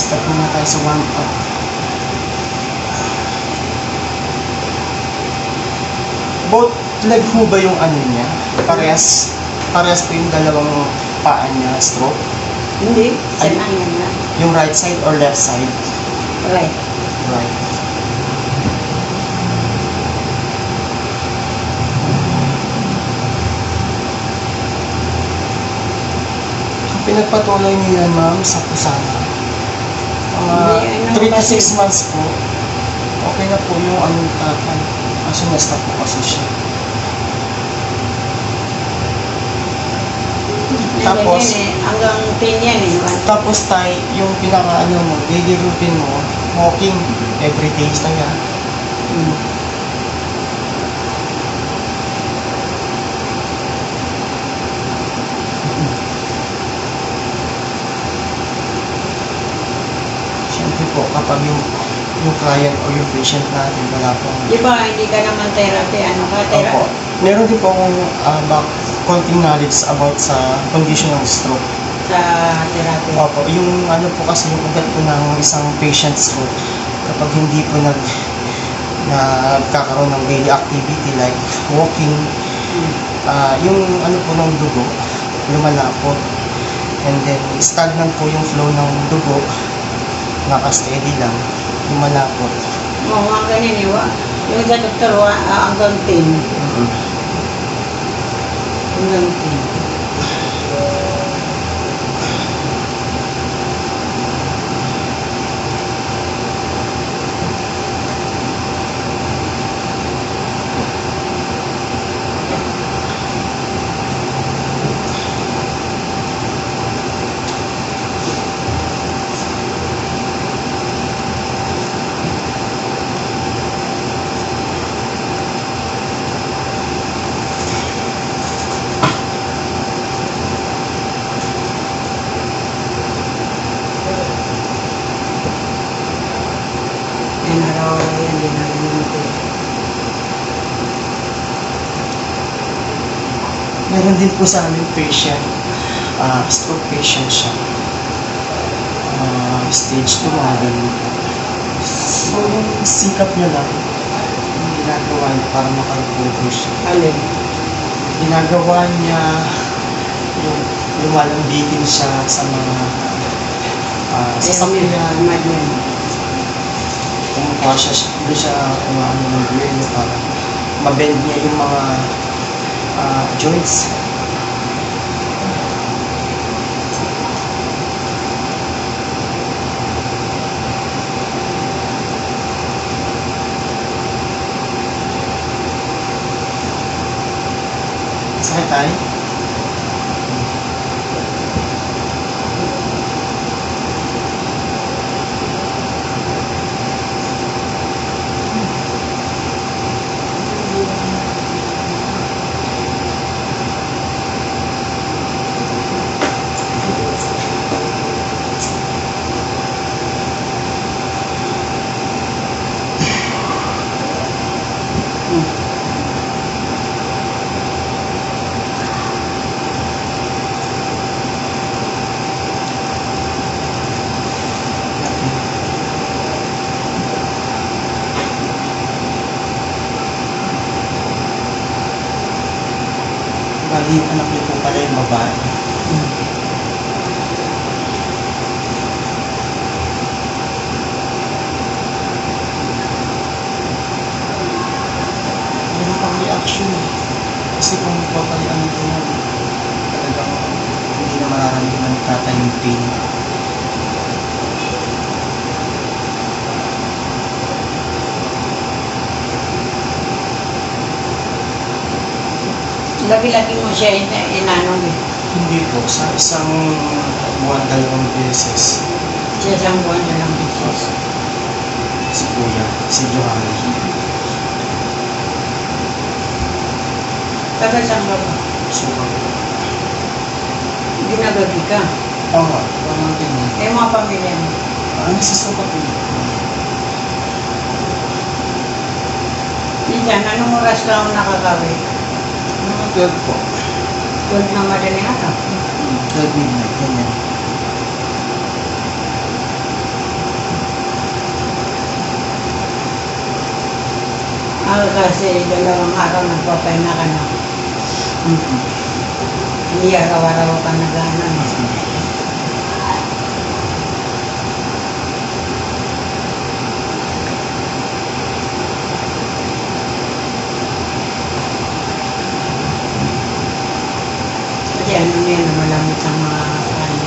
Start muna tayo sa one up. Both leg mo ba yung ano niya? Parehas, parehas po yung dalawang paa niya, stroke? Hindi, Ay. siya lang yan lang. Yung right side or left side? Right. Right. Pinagpatuloy niyo yan, ma'am, sa Pusana. Ano 3 to kasi- 6 months po. Okay na po yung anong tatay. Kaso na-stop po kasi siya. Tapos- Tapos, yan eh, hanggang 10 yan eh. Tapos tay, yung pinaka ano mo, daily routine mo, walking every day tayo. Hmm. Siyempre po, kapag yung yung client o yung patient natin wala pong Di ba, hindi ka naman therapy, ano ka, Opo. therapy? Meron din po akong ah, back, konting knowledge about sa condition ng stroke. Sa therapy. Opo, yung ano po kasi yung ugat po ng isang patient stroke kapag hindi po nag nagkakaroon ng daily activity like walking, Hmm. ah, yung ano po ng dugo, lumalapot. And then, stagnant po yung flow ng dugo, naka-steady lang, lumalapot. Oo, mga ganyan eh. wa- Yung sa doktor, wa, ah, hanggang 10. Mhm. Meron din po sa amin patient, ah, stroke patient siya. Ah, stage 2, mga ganun po. So, yung sikap niya lang, yung ginagawa niya para makarecover siya. Alin? Ginagawa niya yung lumalambigin siya sa mga ah, sa sakyan. Kumukuha siya, doon siya umaano ng buwelo para mabend niya yung mga ah, joints. Sakit tayo? Bali, yung anak niyo po pala yung babae. Meron pang reaction eh. Kasi kung ko yan, talagang hindi na mararamdaman tatay yung pain. Lagi-lagi mo siya ina inanong eh. Hindi po, sa isang buwan, dalawang beses, Siya isang buwan na lang bisis. si Kuya, si Johanny. Taga saan ka ba? So, Ginagagi ka. tama, tama din. Eh, mga pamilya mo. Ah, nagsusuka po. Minsan, anong oras ka ako nakakawi? 12 po. 12 na madaling araw. 12 midnight, ganyan. Ah, kasi dalawang araw nagpapahinga ka na. Mm-hmm. Hindi araw-araw ka nag-ano. Mm-hmm. Kasi ano na yan, malamit ang mga ano.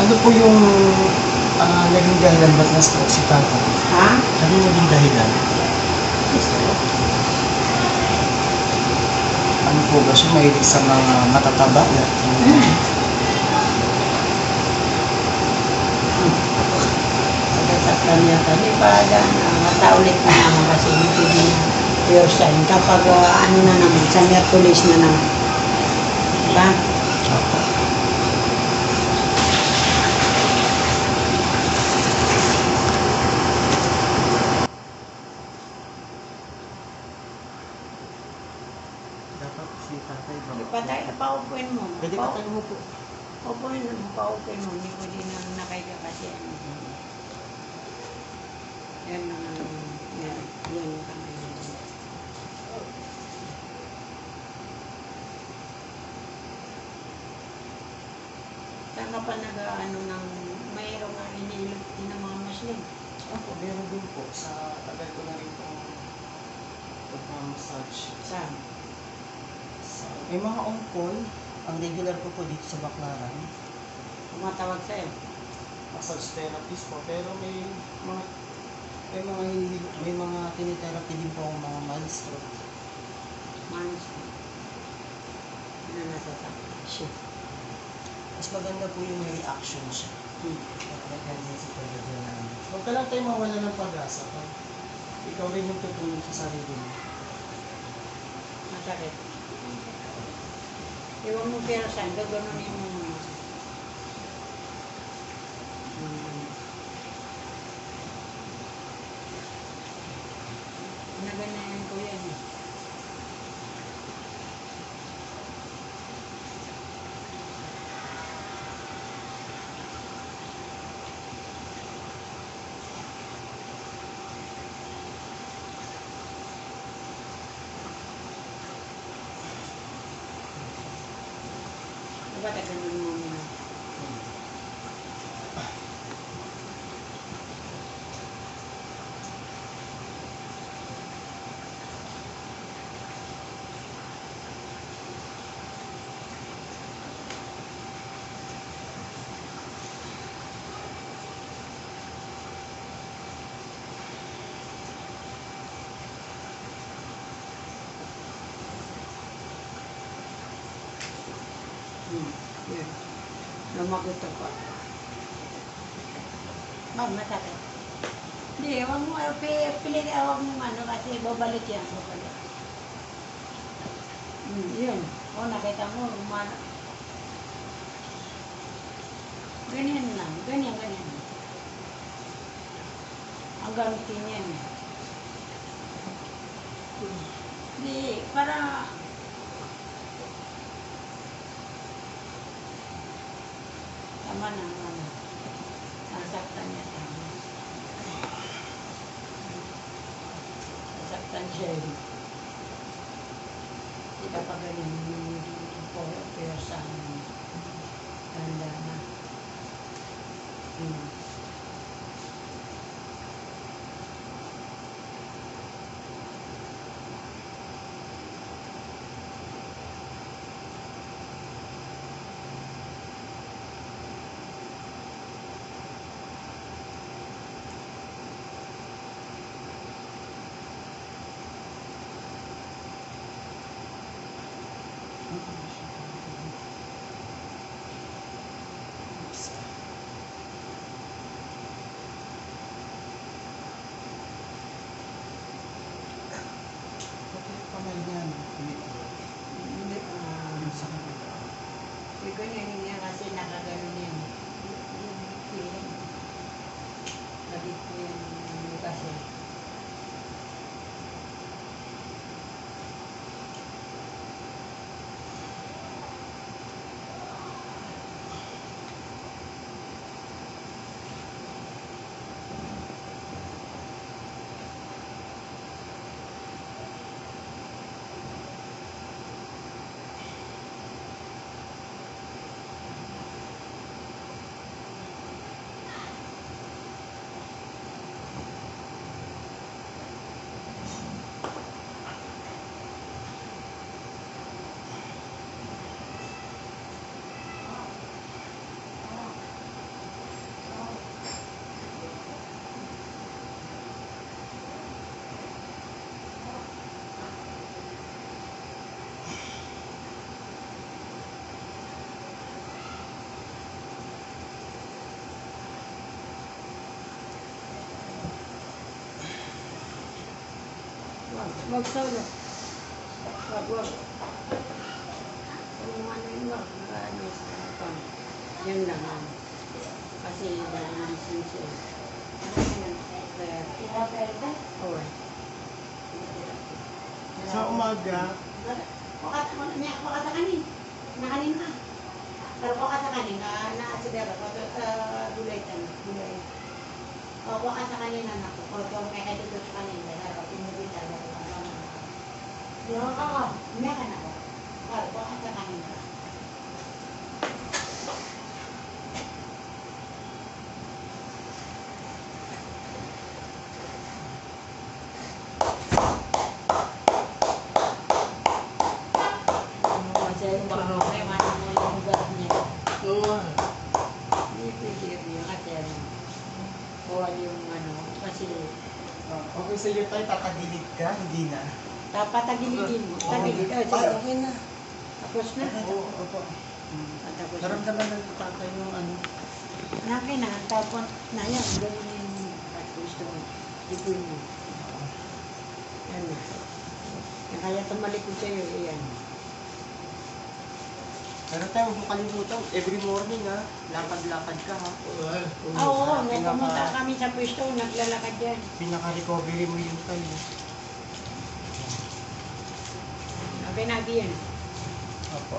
Ano po yung ah, naging dahilan ba't na-stroke si Tata? Ha? Ano yung naging dahilan? Ano po ba siya? Mahilig sa mga matataba na Hmm. Kami pa dyan, mataulit na naman kasi hindi pure sign. Kapag ah, ano na naman, sa Merkulis na naman. Diba? Dapat si tatay ba? Ipatay, paupuin mo. Pwede Pa- pa tayo mo po. Paupuin mo, paupuin mo. Hindi ko din na nakaiga kasi ano. Yan na ano. Yan, yan yung kamay niya. Saan ka pa nag-ano ng mayroong nga iniilog din ng mga muslim? Ako, meron din po. Sa tagal ko na rin pong pagmamassage. Saan? Sa, may mga on-call. Ang regular ko po dito sa Baclaran. Tumatawag sa'yo? Massage therapist po. Pero may mga may mga hindi, may mga tinitherapy din po ang mga. Manos ko. Ano natatakot? Shit. Mas maganda po yung may reaction siya. Hmm. Na huwag ka lang tayo mawala ng pag-asa. Pag ikaw rin yung tutulong sa sarili mo. Masakit. Iwan mo pero saan, gaganunin mo muna. Diba taganon mo muna? Hmm. Yun. Lumagot ako. Ma'am, masakit. Hindi, huwag mo, pi- pilit, eh, huwag mo ano, kasi babalik yan, babalik. Hmm, yun. O, nakita mo, umano. Ganyan lang, ganyan, ganyan. Ang gamitin yan. Hindi, para Tama na, ano. Nasaktan niya tama. Nasaktan siya eh. Hindi ka pa ganyan yung po, pero sa ano. Tanda na. Hmm. Yeah. Wag solo. Wag, wag. Yung ano yun, wag. Ano, ito. Yan lang. ah. Kasi dahil ng sinsya. Kaya, oh. Sa umaga, Wakata mo niya, wakata kanin. Nakanin ka. Pero wakata kanin, na na sa dera, wakata uh, gulay tan, gulay. O wakata kanin na nako, o to may kaya dito sa kanin, dahil ako pinubita dahil ano na. Yung. Pero wakata kanin ka. Kasi yung baka may mga yung lugar niya. Oo. Hindi pwede yung kasi ano. Yung ano, kasi Okay sa'yo tayo, tatagilid ka, hindi na. Dapat tagilidin mo. Tagilid. Oh, sige. okay na. Tapos na. Oo, opo. Ah, Tapos na. Naramdaman ng tatay yung ano. Nakin na. Tapos na yan. Gawin yung gusto mo. Ipin mo. Yan na. Kaya tumalik ko sa'yo. Yan. Pero tayo, huwag mo kalimutan, every morning ha, lakad-lakad ka ha. Ah, oo. Nung pumunta kami sa pwesto, naglalakad yan. Pinaka-recovery mo yun tayo. Okay, nagi yan. Opo.